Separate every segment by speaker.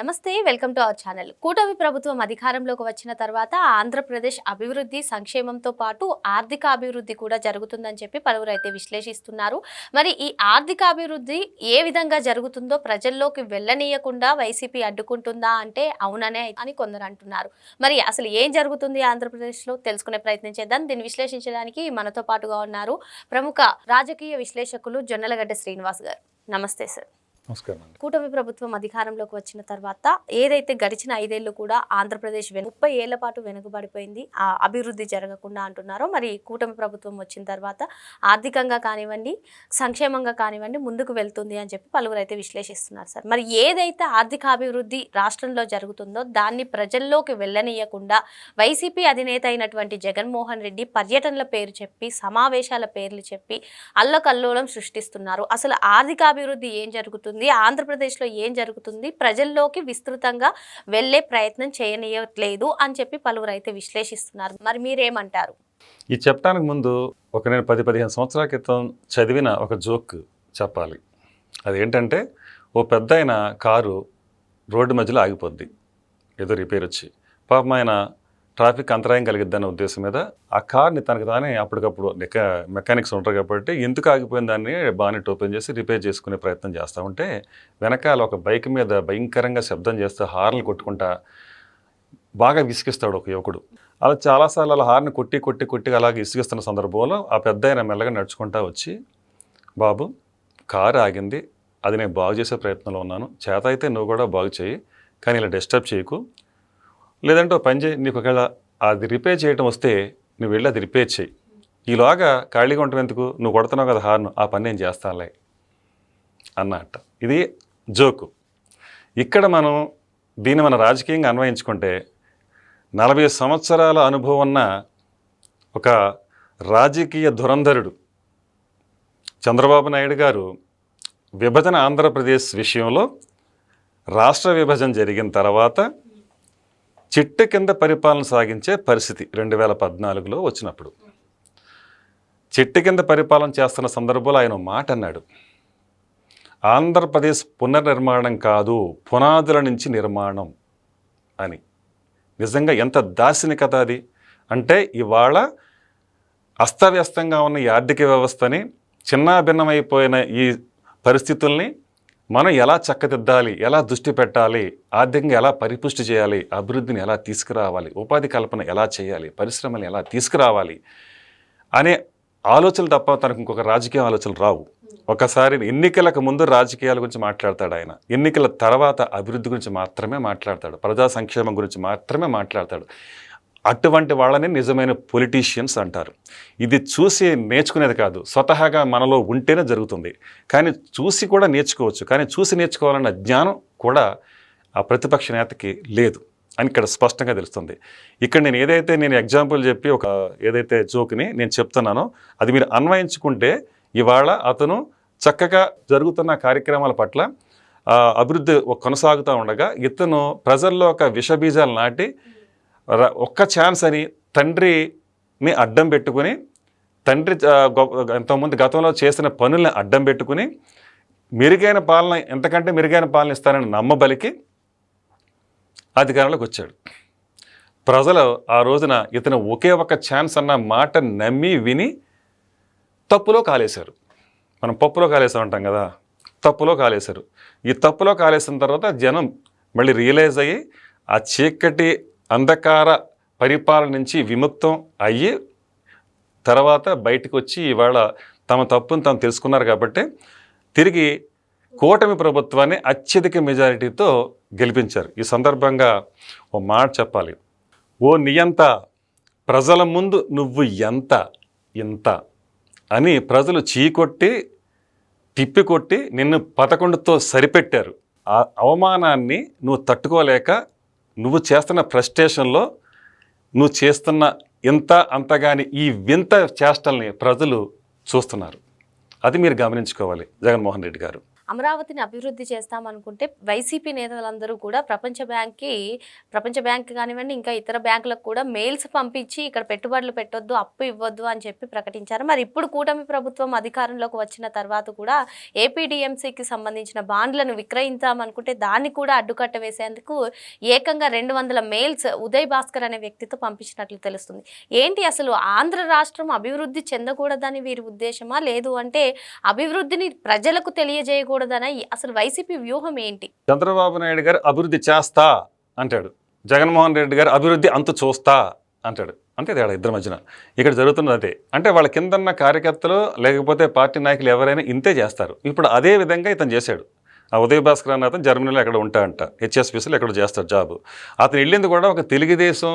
Speaker 1: నమస్తే welcome to our channel. కూటమి ప్రభుత్వం అధికారంలోకి వచ్చిన తర్వాత ఆంధ్రప్రదేశ్ అభివృద్ధి సంక్షేమంతో పాటు ఆర్థిక అభివృద్ధి కూడా జరుగుతుందని చెప్పి పలువురు అయితే విశ్లేషిస్తున్నారు. మరి ఈ ఆర్థిక అభివృద్ధి ఏ విధంగా జరుగుతుందో ప్రజల్లోకి వెళ్ళనీయకుండా వైసీపీ అడ్డుకుంటుందా అంటే అవుననే అని కొందరు అంటున్నారు. మరి అసలు ఏం జరుగుతుంది ఆంధ్రప్రదేశ్లో? తెలుసుకునే ప్రయత్నం చేద్దాం. దీన్ని విశ్లేషించడానికి మనతో పాటుగా ఉన్నారు ప్రముఖ రాజకీయ విశ్లేషకులు జొన్నలగడ్డ శ్రీనివాస్ గారు. నమస్తే సార్.
Speaker 2: నమస్కారం
Speaker 1: కూటమి ప్రభుత్వం అధికారంలోకి వచ్చిన తర్వాత ఏదైతే గడిచిన ఐదేళ్ళు కూడా ఆంధ్రప్రదేశ్ ముప్పై ఏళ్ళ పాటు వెనుకబడిపోయింది. ఆ అభివృద్ధి జరగకుండా అంటున్నారో. మరి కూటమి ప్రభుత్వం వచ్చిన తర్వాత ఆర్థికంగా కానివ్వండి సంక్షేమంగా కానివ్వండి ముందుకు వెళ్తుంది అని చెప్పి పలువురు అయితే విశ్లేషిస్తున్నారు సార్. మరి ఏదైతే ఆర్థిక అభివృద్ధి రాష్ట్రంలో జరుగుతుందో దాన్ని ప్రజల్లోకి వెళ్ళనీయకుండా వైసీపీ అధినేత అయినటువంటి జగన్మోహన్ రెడ్డి పర్యటనల పేరు చెప్పి సమావేశాల పేర్లు చెప్పి అల్లకల్లోలం సృష్టిస్తున్నారు. అసలు ఆర్థిక అభివృద్ధి ఏం జరుగుతుంది? ఆంధ్రప్రదేశ్లో ఏం జరుగుతుంది? ప్రజల్లోకి విస్తృతంగా వెళ్ళే ప్రయత్నం చేయనీయట్లేదు అని చెప్పి పలువురు అయితే విశ్లేషిస్తున్నారు. మరి మీరేమంటారు?
Speaker 2: ఈ చెప్పడానికి ముందు ఒక నేను పది పదిహేను సంవత్సరాల క్రితం చదివిన ఒక జోక్ చెప్పాలి. అదేంటంటే ఓ పెద్ద కారు రోడ్డు మధ్యలో ఆగిపోద్ది. ఏదో రిపేర్ వచ్చి పాపం ఆయన ట్రాఫిక్ అంతరాయం కలిగిద్దన్న ఉద్దేశం మీద ఆ కార్ని తనకు తానే అప్పటికప్పుడు మెకానిక్స్ ఉంటారు కాబట్టి ఎందుకు ఆగిపోయిన దాన్ని బానెట్ ఓపెన్ చేసి రిపేర్ చేసుకునే ప్రయత్నం చేస్తూ ఉంటే వెనకాల ఒక బైక్ మీద భయంకరంగా శబ్దం చేస్తూ హార్న్లు కొట్టుకుంటా బాగా విసిగిస్తాడు ఒక యువకుడు. అలా చాలాసార్లు అలా హార్ని కొట్టి కొట్టి కొట్టి అలాగే విసిగిస్తున్న సందర్భంలో ఆ పెద్ద ఆయన మెల్లగా నడుచుకుంటా వచ్చి బాబు కారు ఆగింది. అది నేను బాగు చేసే ప్రయత్నంలో ఉన్నాను. చేత అయితే నువ్వు కూడా బాగు చేయి. కానీ ఇలా డిస్టర్బ్ చేయకు. లేదంటే ఓ పని చేయి నీకు ఒకవేళ అది రిపేర్ చేయడం వస్తే నువ్వు వెళ్ళి అది రిపేర్ చేయి. ఈలోగా ఖాళీగా ఉండటం ఎందుకు? నువ్వు కొడుతున్నావు కదా హార్ను ఆ పని నేను చేస్తానులే అన్నట్ట. ఇది జోకు. ఇక్కడ మనం దీన్ని మన రాజకీయంగా అన్వయించుకుంటే నలభై సంవత్సరాల అనుభవం ఉన్న ఒక రాజకీయ ధురంధరుడు చంద్రబాబు నాయుడు గారు విభజన ఆంధ్రప్రదేశ్ విషయంలో రాష్ట్ర విభజన జరిగిన తర్వాత చిట్ట కింద పరిపాలన సాగించే పరిస్థితి రెండు వేల పద్నాలుగులో వచ్చినప్పుడు. చిట్ట కింద పరిపాలన చేస్తున్న సందర్భంలో ఆయన మాట అన్నాడు. ఆంధ్రప్రదేశ్ పునర్నిర్మాణం కాదు పునాదుల నుంచి నిర్మాణం అని. నిజంగా ఎంత దార్శనికత అది? అంటే ఇవాళ అస్తవ్యస్తంగా ఉన్న ఈ ఆర్థిక వ్యవస్థని చిన్నాభిన్నమైపోయిన ఈ పరిస్థితుల్ని మనం ఎలా చక్కదిద్దాలి ఎలా దృష్టి పెట్టాలి ఆర్థికంగా ఎలా పరిపుష్టి చేయాలి అభివృద్ధిని ఎలా తీసుకురావాలి ఉపాధి కల్పన ఎలా చేయాలి పరిశ్రమలు ఎలా తీసుకురావాలి అనే ఆలోచనలు తప్ప తనకు ఇంకొక రాజకీయ ఆలోచనలు రావు. ఒకసారి ఎన్నికలకు ముందు రాజకీయాల గురించి మాట్లాడతాడు ఆయన. ఎన్నికల తర్వాత అభివృద్ధి గురించి మాత్రమే మాట్లాడతాడు. ప్రజా సంక్షేమం గురించి మాత్రమే మాట్లాడతాడు. అటువంటి వాళ్ళని నిజమైన పొలిటీషియన్స్ అంటారు. ఇది చూసి నేర్చుకునేది కాదు. స్వతహాగా మనలో ఉంటేనే జరుగుతుంది. కానీ చూసి కూడా నేర్చుకోవచ్చు. కానీ చూసి నేర్చుకోవాలన్న జ్ఞానం కూడా ఆ ప్రతిపక్ష నేతకి లేదు అని ఇక్కడ స్పష్టంగా తెలుస్తుంది. ఇక్కడ నేను ఏదైతే నేను ఎగ్జాంపుల్ చెప్పి ఒక ఏదైతే జోక్ని నేను చెప్తున్నానో అది మీరు అన్వయించుకుంటే ఇవాళ అతను చక్కగా జరుగుతున్న కార్యక్రమాల పట్ల అభివృద్ధి కొనసాగుతూ ఉండగా ఇతను ప్రజల్లో ఒక విషబీజాలు నాటి ఒక్క ఛాన్స్ అని తండ్రిని అడ్డం పెట్టుకుని తండ్రి ఎంతోమంది గతంలో చేసిన పనుల్ని అడ్డం పెట్టుకుని మెరుగైన పాలన ఎంతకంటే మెరుగైన పాలన ఇస్తానని నమ్మబలికి అధికారంలోకి వచ్చాడు. ప్రజలు ఆ రోజున ఇతను ఒకే ఒక ఛాన్స్ అన్న మాట నమ్మి విని తప్పులో కాలేశారు. మనం పప్పులో కాలేసాం అంటాం కదా తప్పులో కాలేశారు. ఈ తప్పులో కాలేసిన తర్వాత జనం మళ్ళీ రియలైజ్ అయ్యి ఆ చీకటి అంధకార పరిపాలన నుంచి విముక్తం అయ్యి తర్వాత బయటకు వచ్చి ఇవాళ తమ తప్పును తాము తెలుసుకున్నారు కాబట్టి తిరిగి కూటమి ప్రభుత్వాన్ని అత్యధిక మెజారిటీతో గెలిపించారు. ఈ సందర్భంగా ఓ మాట చెప్పాలి. ఓ నియంత ప్రజల ముందు నువ్వు ఎంత ఇంత అని ప్రజలు చీకొట్టి తిప్పికొట్టి నిన్ను పదకొండుతో సరిపెట్టారు. ఆ అవమానాన్ని నువ్వు తట్టుకోలేక నువ్వు చేస్తున్న ఫ్రస్ట్రేషన్లో నువ్వు చేస్తున్న ఇంత అంతగాని ఈ వింత చేష్టల్ని ప్రజలు చూస్తున్నారు. అది మీరు గమనించుకోవాలి జగన్మోహన్ రెడ్డి గారు.
Speaker 1: అమరావతిని అభివృద్ధి చేస్తామనుకుంటే వైసీపీ నేతలందరూ కూడా ప్రపంచ బ్యాంక్కి ప్రపంచ బ్యాంక్ కానివ్వండి ఇంకా ఇతర బ్యాంకులకు కూడా మెయిల్స్ పంపించి ఇక్కడ పెట్టుబడులు పెట్టొద్దు అప్పు ఇవ్వద్దు అని చెప్పి ప్రకటించారు. మరి ఇప్పుడు కూటమి ప్రభుత్వం అధికారంలోకి వచ్చిన తర్వాత కూడా ఏపీడిఎంసీకి సంబంధించిన బాండ్లను విక్రయించామనుకుంటే దాన్ని కూడా అడ్డుకట్ట వేసేందుకు ఏకంగా రెండు వందల మెయిల్స్ ఉదయ్ భాస్కర్ అనే వ్యక్తితో పంపించినట్లు తెలుస్తుంది. ఏంటి అసలు ఆంధ్ర రాష్ట్రం అభివృద్ధి చెందకూడదని వీరి ఉద్దేశమా? లేదు అంటే అభివృద్ధిని ప్రజలకు తెలియజేయకూడదు తెలియజేయకూడదనా అసలు వైసీపీ వ్యూహం ఏంటి?
Speaker 2: చంద్రబాబు నాయుడు గారు అభివృద్ధి చేస్తా అంటాడు. జగన్మోహన్ రెడ్డి గారు అభివృద్ధి అంత చూస్తా అంటాడు. అంటే తేడా ఇద్దరి మధ్యన. ఇక్కడ జరుగుతున్నది అదే. అంటే వాళ్ళ కిందన్న కార్యకర్తలు లేకపోతే పార్టీ నాయకులు ఎవరైనా ఇంతే చేస్తారు. ఇప్పుడు అదే విధంగా ఇతను చేశాడు. ఆ ఉదయ భాస్కర్ అన్న అతను జర్మనీలో ఎక్కడ ఉంటా అంట. హెచ్ఎస్పీసీలో ఎక్కడ చేస్తాడు జాబ్. అతను వెళ్ళింది కూడా ఒక తెలుగుదేశం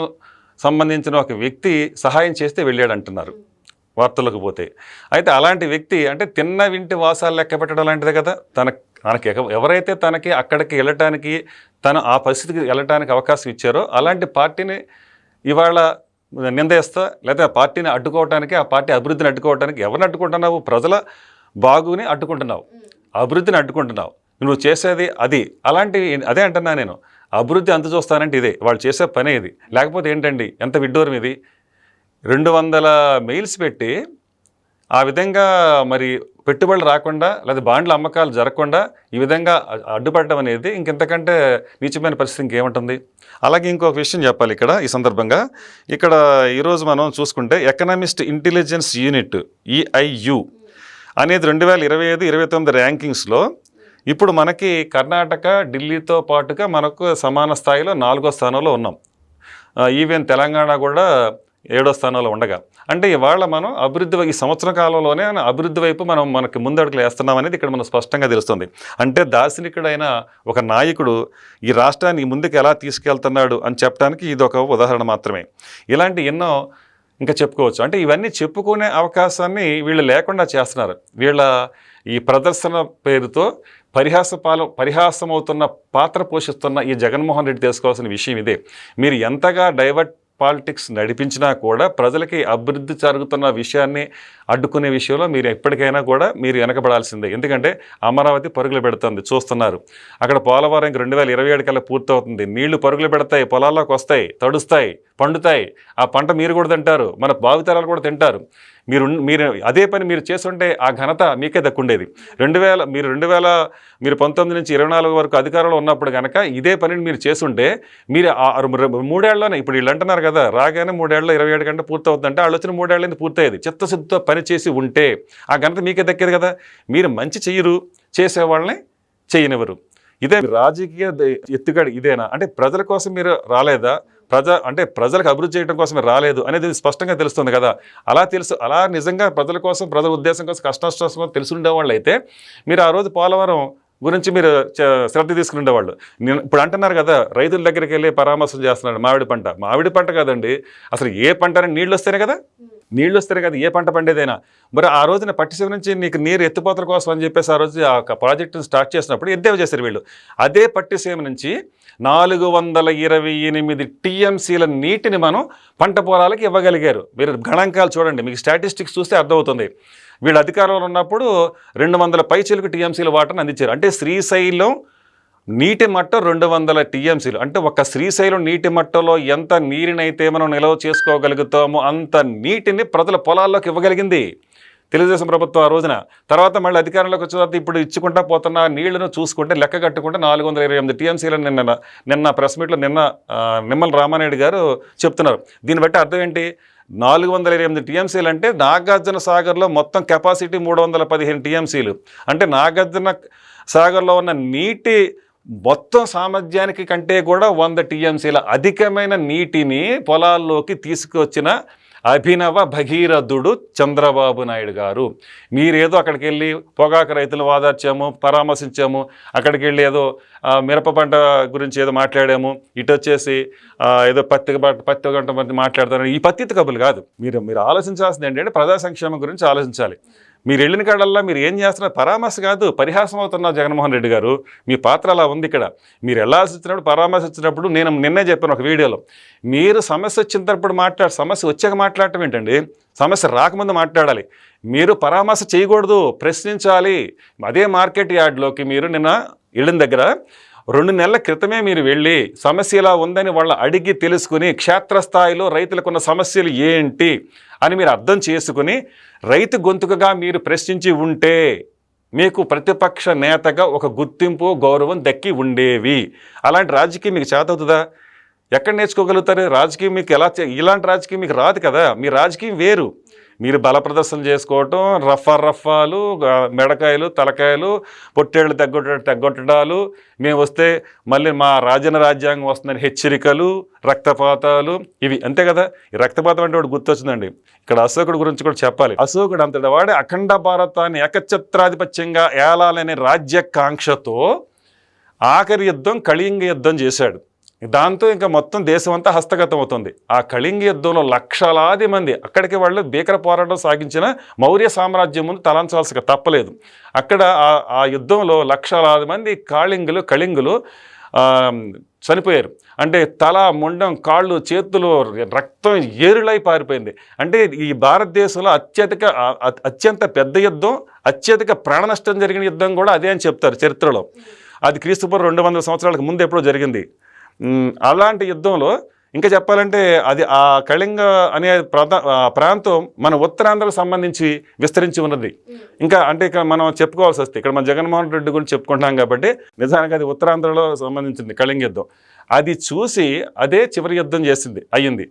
Speaker 2: సంబంధించిన ఒక వ్యక్తి సహాయం చేస్తే వెళ్ళాడు అంటున్నారు వార్తలకు పోతే. అయితే అలాంటి వ్యక్తి అంటే తిన్న వింటి వాసాలు లెక్క పెట్టడం లాంటిదే కదా. తన తనకి ఎవరైతే తనకి అక్కడికి వెళ్ళటానికి తను ఆ పరిస్థితికి వెళ్ళటానికి అవకాశం ఇచ్చారో అలాంటి పార్టీని ఇవాళ నిందేస్తా లేదా ఆ పార్టీని అడ్డుకోవటానికి ఆ పార్టీ అభివృద్ధిని అడ్డుకోవటానికి ఎవరిని అడ్డుకుంటున్నావు? ప్రజల బాగుని అడ్డుకుంటున్నావు. అభివృద్ధిని అడ్డుకుంటున్నావు. నువ్వు చేసేది అది. అలాంటి అదే అంటున్నా నేను. అభివృద్ధి అంత చూస్తానంటే ఇదే. వాళ్ళు చేసే పనే ఇది. లేకపోతే ఏంటండి? ఎంత విడ్డూరం ఇది? రెండు వందల మెయిల్స్ పెట్టి ఆ విధంగా మరి పెట్టుబడులు రాకుండా లేదా బాండ్ల అమ్మకాలు జరగకుండా ఈ విధంగా అడ్డుపడడం అనేది ఇంకెంతకంటే నీచమైన పరిస్థితి ఇంకేముంటుంది? అలాగే ఇంకొక విషయం చెప్పాలి ఇక్కడ ఈ సందర్భంగా. ఇక్కడ ఈరోజు మనం చూసుకుంటే ఎకనామిస్ట్ ఇంటెలిజెన్స్ యూనిట్ ఈఐయు అనేది రెండు వేల ఇరవై ఐదు ఇరవై తొమ్మిది ర్యాంకింగ్స్లో ఇప్పుడు మనకి కర్ణాటక ఢిల్లీతో పాటుగా మనకు సమాన స్థాయిలో నాలుగో స్థానంలో ఉన్నాం. ఈవెన్ తెలంగాణ కూడా ఏడో స్థానంలో ఉండగా. అంటే ఇవాళ మనం అభివృద్ధి ఈ సంవత్సర కాలంలోనే అభివృద్ధి వైపు మనం మనకి ముందడుగులు వేస్తున్నాం అనేది ఇక్కడ మనం స్పష్టంగా తెలుస్తుంది. అంటే దార్శనికుడైన ఒక నాయకుడు ఈ రాష్ట్రాన్ని ముందుకు ఎలా తీసుకెళ్తున్నాడు అని చెప్పడానికి ఇది ఒక ఉదాహరణ మాత్రమే. ఇలాంటి ఎన్నో ఇంకా చెప్పుకోవచ్చు. అంటే ఇవన్నీ చెప్పుకునే అవకాశాన్ని వీళ్ళు లేకుండా చేస్తున్నారు. వీళ్ళ ఈ ప్రదర్శన పేరుతో పరిహాస పరిహాసపాలు పరిహాసమవుతున్న పాత్ర పోషిస్తున్న ఈ జగన్మోహన్ రెడ్డి తెలుసుకోవాల్సిన విషయం ఇదే. మీరు ఎంతగా డైవర్ట్ పాలిటిక్స్ నడిపించినా కూడా ప్రజలకి అభివృద్ధి జరుగుతున్న విషయాన్ని అడ్డుకునే విషయంలో మీరు ఎప్పటికైనా కూడా మీరు వెనకబడాల్సిందే. ఎందుకంటే అమరావతి పరుగులు పెడుతుంది చూస్తున్నారు. అక్కడ పోలవరం ఇంక రెండు వేల ఇరవై ఏడు కల్లా పూర్తవుతుంది. నీళ్ళు పరుగులు పెడతాయి పొలాల్లోకి వస్తాయి తడుస్తాయి పండుతాయి. ఆ పంట మీరు కూడా తింటారు మన భావితరాలు కూడా తింటారు. మీరు మీరు అదే పని మీరు చేస్తుంటే ఆ ఘనత మీకే దక్కుండేది. రెండు వేల మీరు రెండు వేల మీరు పంతొమ్మిది నుంచి ఇరవై నాలుగు వరకు అధికారంలో ఉన్నప్పుడు కనుక ఇదే పనిని మీరు చేస్తుంటే మీరు ఆ మూడేళ్ళలోనే ఇప్పుడు వీళ్ళు అంటున్నారు కదా రాగానే మూడేళ్ళలో ఇరవై ఏడు గంటలు పూర్తవుతుందంటే వాళ్ళు వచ్చిన మూడేళ్ళని పూర్తయ్యేది? చిత్తశుద్ధితో పని చేసి ఉంటే ఆ ఘనత మీకే దక్కేది కదా. మీరు మంచి చెయ్యరు చేసేవాళ్ళని చేయనివ్వరు. ఇదే రాజకీయ ద- ఎత్తుగడ ఇదేనా? అంటే ప్రజల కోసం మీరు రాలేదా? ప్రజ అంటే ప్రజలకు అభివృద్ధి చేయడం కోసం రాలేదు అనేది స్పష్టంగా తెలుస్తుంది కదా. అలా తెలుసు అలా నిజంగా ప్రజల కోసం ప్రజల ఉద్దేశం కోసం కష్టాష్టం తెలిసి ఉండేవాళ్ళు అయితే మీరు ఆ రోజు పోలవరం గురించి మీరు చ- శ్రద్ధ తీసుకుని ఉండేవాళ్ళు. నేను ఇప్పుడు అంటున్నారు కదా రైతుల దగ్గరికి వెళ్ళి పరామర్శం చేస్తున్నాడు మామిడి పంట. మామిడి పంట కాదండి అసలు ఏ పంట నీళ్ళు వస్తేనే కదా? నీళ్ళు వస్తారు కదా ఏ పంట పండేదైనా. మరి ఆ రోజున పట్టిసీమ నుంచి నీకు నీరు ఎత్తిపోతల కోసం అని చెప్పేసి ఆ రోజు ఆ ప్రాజెక్టును స్టార్ట్ చేసినప్పుడు ఎద్దేవ చేశారు వీళ్ళు. అదే పట్టిసీమ నుంచి నాలుగు వందల ఇరవై ఎనిమిది టీఎంసీల నీటిని మనం పంట పొలాలకు ఇవ్వగలిగారు. మీరు గణాంకాలు చూడండి మీకు స్టాటిస్టిక్స్ చూస్తే అర్థమవుతుంది. వీళ్ళు అధికారంలో ఉన్నప్పుడు రెండు వందల పైచీలకు టీఎంసీల వాటర్ని అందించారు. అంటే శ్రీశైలం నీటి మట్టం రెండు వందల టీఎంసీలు. అంటే ఒక శ్రీశైలం నీటి మట్టంలో ఎంత నీరునైతే మనం నిల్వ చేసుకోగలుగుతామో అంత నీటిని ప్రజల పొలాల్లోకి ఇవ్వగలిగింది. తెలుగుదేశం ప్రభుత్వం ఆ రోజున. తర్వాత మళ్ళీ అధికారంలోకి వచ్చిన తర్వాత ఇప్పుడు ఇచ్చుకుంటా పోతున్న నీళ్ళను చూసుకుంటే లెక్క కట్టుకుంటే నాలుగు వందల ఇరవై ఎనిమిది టీఎంసీలు నిన్న నిన్న ప్రెస్ మీట్లో నిన్న నిమ్మల రామానాయుడు గారు చెప్తున్నారు. దీన్ని బట్టి అర్థం ఏంటి? నాలుగు వందల ఇరవై ఎనిమిది టీఎంసీలు అంటే నాగార్జున సాగర్లో మొత్తం కెపాసిటీ మూడు వందల పదిహేను టీఎంసీలు. అంటే నాగార్జున సాగర్లో ఉన్న నీటి మొత్తం సామర్థ్యానికి కంటే కూడా వంద టీఎంసీల అధికమైన నీటిని పొలాల్లోకి తీసుకొచ్చిన అభినవ భగీరథుడు చంద్రబాబు నాయుడు గారు. మీరేదో అక్కడికి వెళ్ళి పొగాకు రైతులు వాదార్చాము పరామర్శించాము అక్కడికి వెళ్ళి ఏదో మిరప పంట గురించి ఏదో మాట్లాడాము ఇటు వచ్చేసి ఏదో పత్తి పత్తి గంట మంది మాట్లాడతారు ఈ పత్తి కబులు కాదు. మీరు మీరు ఆలోచించాల్సింది ఏంటంటే ప్రజా సంక్షేమం గురించి ఆలోచించాలి. మీరు వెళ్ళిన కాడల్లా మీరు ఏం చేస్తున్నారు? పరామర్శ కాదు పరిహాసం అవుతున్నారు జగన్మోహన్ రెడ్డి గారు. మీ పాత్ర అలా ఉంది ఇక్కడ. మీరు వెళ్ళాల్సి వచ్చినప్పుడు పరామర్శ వచ్చినప్పుడు నేను నిన్నే చెప్పాను ఒక వీడియోలో. మీరు సమస్య వచ్చినప్పుడు మాట్లాడు సమస్య వచ్చాక మాట్లాడటం ఏంటండి? సమస్య రాకముందు మాట్లాడాలి. మీరు పరామర్శ చేయకూడదు ప్రశ్నించాలి. అదే మార్కెట్ యార్డ్లోకి మీరు నిన్న వెళ్ళిన దగ్గర రెండు నెలల క్రితమే మీరు వెళ్ళి సమస్య ఇలా ఉందని వాళ్ళ అడిగి తెలుసుకుని క్షేత్రస్థాయిలో రైతులకున్న సమస్యలు ఏంటి? అని మీరు అర్థం చేసుకుని రైతు గొంతుకగా మీరు ప్రశ్నించి ఉంటే మీకు ప్రతిపక్ష నేతగా ఒక గుర్తింపు గౌరవం దక్కి ఉండేవి. అలాంటి రాజకీయం మీకు చేతవుతుందా? ఎక్కడ నేర్చుకోగలుగుతారు? రాజకీయం మీకు ఎలా ఇలాంటి రాజకీయం మీకు రాదు కదా. మీ రాజకీయం వేరు. మీరు బల ప్రదర్శన చేసుకోవటం రఫా రఫాలు మెడకాయలు తలకాయలు పొట్టేళ్ళు తగ్గొట్ట తగ్గొట్టడాలు. మేము వస్తే మళ్ళీ మా రాజన రాజ్యాంగం వస్తుందని హెచ్చరికలు రక్తపాతాలు ఇవి అంతే కదా. ఈ రక్తపాతం అంటే ఒకటి గుర్తొచ్చిందండి. ఇక్కడ అశోకుడు గురించి కూడా చెప్పాలి. అశోకుడు అంతటి వాడే అఖండ భారతాన్ని ఏకఛత్రాధిపత్యంగా ఏలాలనే రాజ్యకాంక్షతో ఆఖరి యుద్ధం కళింగ యుద్ధం చేశాడు. దాంతో ఇంకా మొత్తం దేశం అంతా హస్తగతం అవుతుంది ఆ కళింగ యుద్ధంలో లక్షలాది మంది అక్కడికి వాళ్ళు భీకర పోరాటం సాగించిన మౌర్య సామ్రాజ్యం ముందు తలంచాల్సి తప్పలేదు. అక్కడ ఆ- ఆ యుద్ధంలో లక్షలాది మంది కాళింగులు కళింగులు చనిపోయారు. అంటే తల ముండం కాళ్ళు చేతులు రక్తం ఏరులై పారిపోయింది. అంటే ఈ భారతదేశంలో అత్యధిక అత్యంత పెద్ద యుద్ధం అత్యధిక ప్రాణ నష్టం జరిగిన యుద్ధం కూడా అదే అని చెప్తారు చరిత్రలో. అది క్రీస్తుపూర్వం రెండు వందల సంవత్సరాలకు ముందు ఎప్పుడో జరిగింది. అలాంటి యుద్ధంలో ఇంకా చెప్పాలంటే అది ఆ కళింగ అనే ప్రాంత ఆ ప్రాంతం మన ఉత్తరాంధ్రకు సంబంధించి విస్తరించి ఉన్నది. ఇంకా అంటే ఇక్కడ మనం చెప్పుకోవాల్సి వస్తే ఇక్కడ మన జగన్మోహన్ రెడ్డి గురించి చెప్పుకుంటాం కాబట్టి నిజానికి అది ఉత్తరాంధ్రలో సంబంధించింది కళింగ యుద్ధం. అది చూసి అదే చివరి యుద్ధం చేసింది అయ్యింది.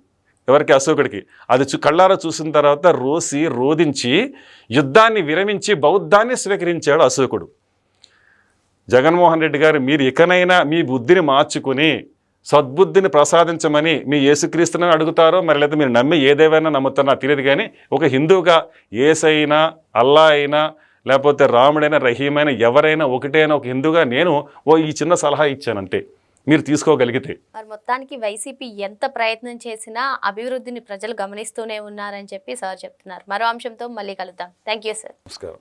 Speaker 2: ఎవరికి? అశోకుడికి. అది చూ కళ్ళారా చూసిన తర్వాత రోసి రోధించి యుద్ధాన్ని విరమించి బౌద్ధాన్ని స్వీకరించాడు అశోకుడు. జగన్మోహన్ రెడ్డి గారు మీరు ఇకనైనా మీ బుద్ధిని మార్చుకుని సద్బుద్ధిని ప్రసాదించమని మీ యేసుక్రీస్తుని అడుగుతారో మరి లేదా మీరు నమ్మి ఏదేవైనా నమ్ముతారో నాకు తెలియదు కానీ ఒక హిందువుగా ఏసైనా అల్లా అయినా లేకపోతే రాముడైనా రహీమైనా ఎవరైనా ఒకటైనా ఒక హిందువుగా నేను ఓ ఈ చిన్న సలహా ఇచ్చానంతే మీరు తీసుకోగలిగితే.
Speaker 1: మరి మొత్తానికి వైసీపీ ఎంత ప్రయత్నం చేసినా అభివృద్ధిని ప్రజలు గమనిస్తూనే ఉన్నారని చెప్పి సార్ చెప్తున్నారు. మరో అంశంతో మళ్ళీ కలుద్దాం. Thank you sir.
Speaker 2: నమస్కారం.